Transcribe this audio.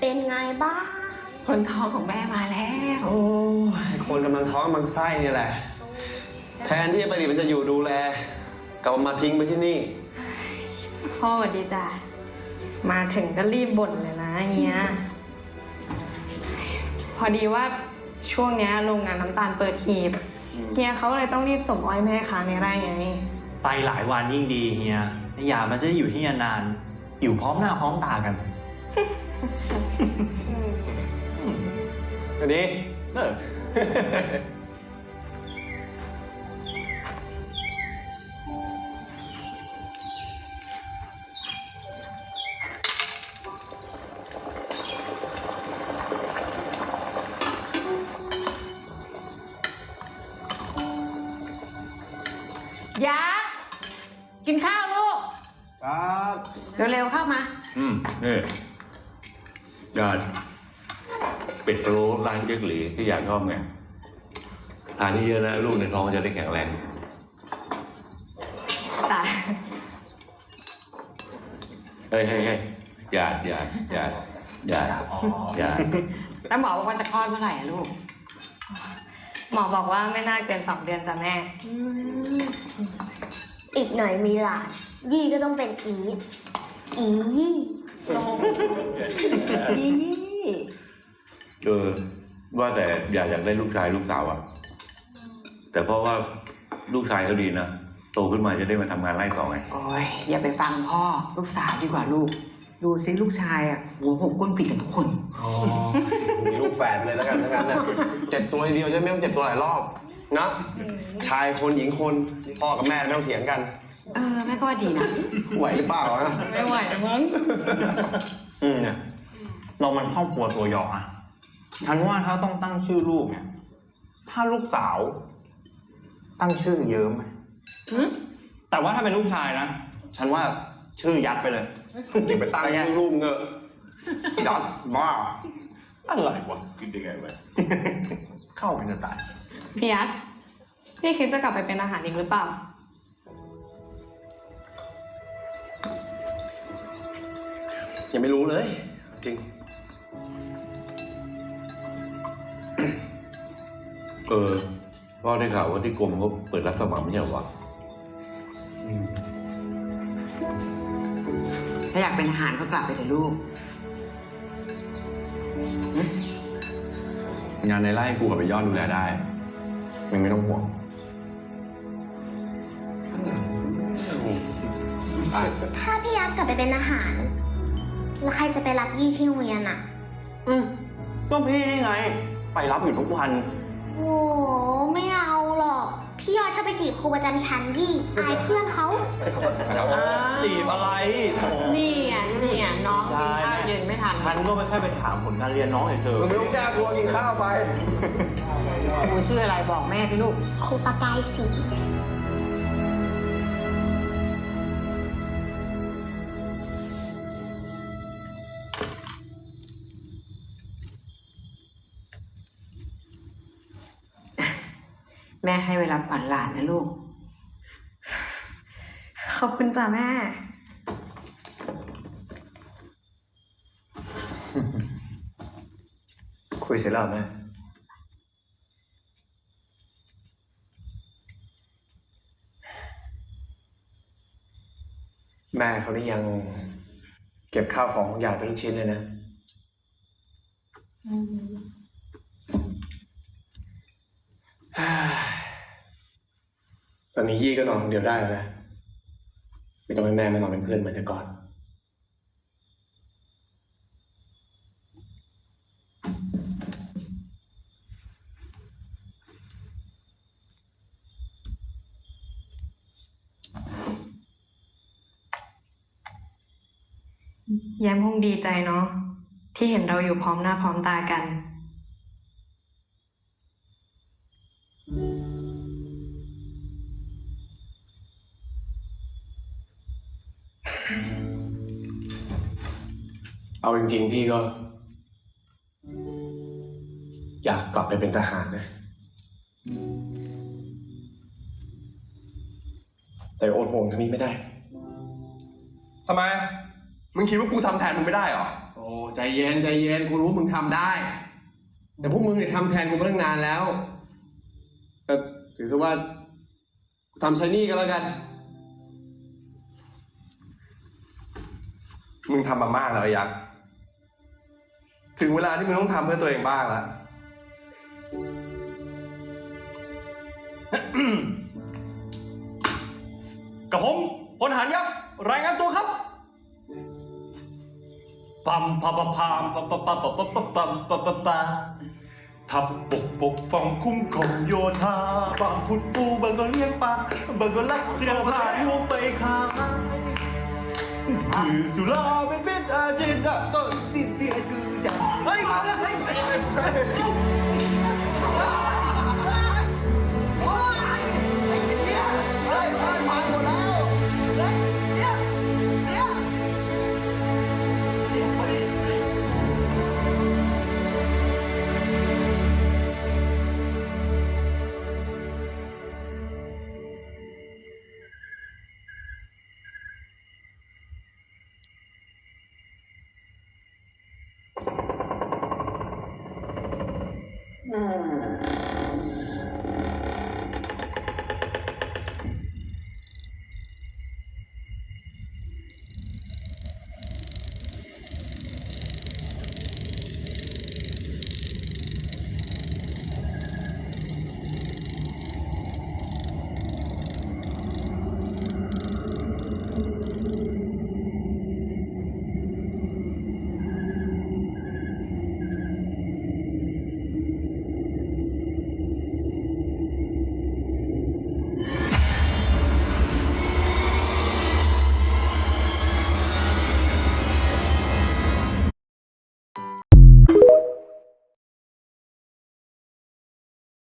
เป็นไงบ้าง คนท้องของแม่มาแล้วโอ้ยคนกำลังท้องกำลังไส้นี่แหละ แทนที่ปฏิมันจะอยู่ดูแลกลับมาทิ้งไปที่นี่ พ่อสวัสดีจ้ะมาถึงก็รีบบ่นเลยนะเฮียพอดีว่าช่วงเนี้ยโรงงานน้ำตาลเปิดหีบเฮียเขาเลยต้องรีบส่งอ้อยแม่ค้างในไร่ไง ไปหลายวันยิ่งดีเฮียอย่ามันจะได้อยู่ที่นี่นานๆอยู่พร้อมหน้าพร้อมตากัน อันนี้เออยักษ์กินข้าวลูก ครับ เร็วๆเข้ามา อืมนี่ ยาเป็ดพะโล้ร้านเจ๊กหลีที่อยากชอบไงทานที่เยอะนะลูกในท้องจะได้แข็งแรงแต่เฮ้ยเฮ้ยเฮ้ยหยาดหยาดหยาดหยาดหยาดแล้วหมอบอกว่าจะคลอดเมื่อไหร่อะลูก หมอบอกว่าไม่น่าเกินสองเดือนจ้ะแม่ อีกหน่อยมีหลาน ยี่ก็ต้องเป็นอี อียี่ อีเออว่าแต่อยากอยากได้ลูกชายลูกสาวอะแต่เพราะว่าลูกชายเขาดีนะโตขึ้นมาจะได้มาทำงานไร่ต่อไงโอ้ยอย่าไปฟังพ่อลูกสาวดีกว่าลูก ดูซิลูกชายอะหัวหกก้นผิดกันทุกคน อ๋อมีลูกแฝดไปเลยแล้วกันทั้งนั้นนะเจ็บตัวทีเดียวจะไม่ต้องเจ็บตัวหลายรอบนะชายคนหญิงคนพ่อกับแม่ไม่ต้องเถียงกัน เออแม่ก็ว่าดีนะ ไหวหรือเปล่านะไม่ไหวมั้ง อืมเนี่ยเรามันครอบครัวตัวหยอกอะฉันว่าถ้าต้องตั้งชื่อลูกเนี่ย ถ้าลูกสาว ตั้งชื่อเยิ้มไหมแต่ว่าถ้าเป็นลูกชายนะ ฉันว่าชื่อยัดไปเลย เก็บไปตั้งชื่อลูกเงอะยัดบ้าอะไรวะคิดยังไงวะเข้าเป็นจะตาย พี่ยักษ์พี่คิดจะกลับไปเป็นอาหารอีกหรือเปล่า ยังไม่รู้เลย จริง เออพ่อได้ข่าวว่าที่กรมเขาเปิดรับสมัครไม่ใช่เหรอวะถ้าอยากเป็นทหารก็กลับไปเถอะลูก งานในไร่กูกับไปยอดดูแลได้มึงไม่ต้องห่วงอะถ้าพี่ยักษ์กลับไปเป็นอาหาร แล้วใครจะไปรับยี่ที่โรงเรียนอะอืมก็พี่นี่ไง ไปรับอยู่ทุกวัน โอ้ไม่เอาหรอก พี่ยอดชอบไปจีบครูประจำชั้นยี่อายเพื่อนเขา จีบอะไรโอ้นี่ไงนี่ไงน้องกินข้าวเย็นไม่ทันฉันก็ไม่แค่ไปถามผลการเรียนน้องเฉยมึงไม่ต้องแก้ตัวกินข้าวไป ครูชื่ออะไรบอกแม่พี่ลูก ครูประกายสี แม่ให้เวลาผ่อนหลานนะลูก ขอบคุณจ้ะแม่ คุยเสร็จแล้วแม่แม่เขานี่ยังเก็บข้าวของของหยาดเป็นลูกชิ้นเลยนะ ตอนนี้ยี่ก็นอนคนเดียวได้แล้วนะไม่ต้องให้แม่มานอนเป็นเพื่อนเหมือนแต่ก่อน แย้มคงดีใจเนาะที่เห็นเราอยู่พร้อมหน้าพร้อมตากัน เอาจริงๆพี่ก็ อยากกลับไปเป็นทหารนะ แต่อดห่วงทางนี้ไม่ได้ ทำไม มึงคิดว่ากูทำแทนมึงไม่ได้เหรอๆโอ้ใจเย็นใจเย็นกูรู้มึงทำได้ แต่พวกมึงเนี่ยทำแทนกูมาตั้งนานแล้วเออถือซะว่ากูทำใช้หนี่ก็แล้วกัน มึงทำมามากแล้วไอ้ยักษ์ถึงเวลาที่มึงต้องทำเพื่อตัวเองบ้างล้วกับผมพลทหารยักษ์รายงานตัวครับปัมปัมปัมปัมปัมปัมปัมปัมปัมปัมปัมปัมปัมปัมทับปกปกป้องคุ้มครองโยธาบางพุดปูบางก็เลี้ยงปลาบางก็ลักเสื้อผ้าลูกไปคือสุรา i used to love and miss agents up on the streets oh yeah i got a plan to get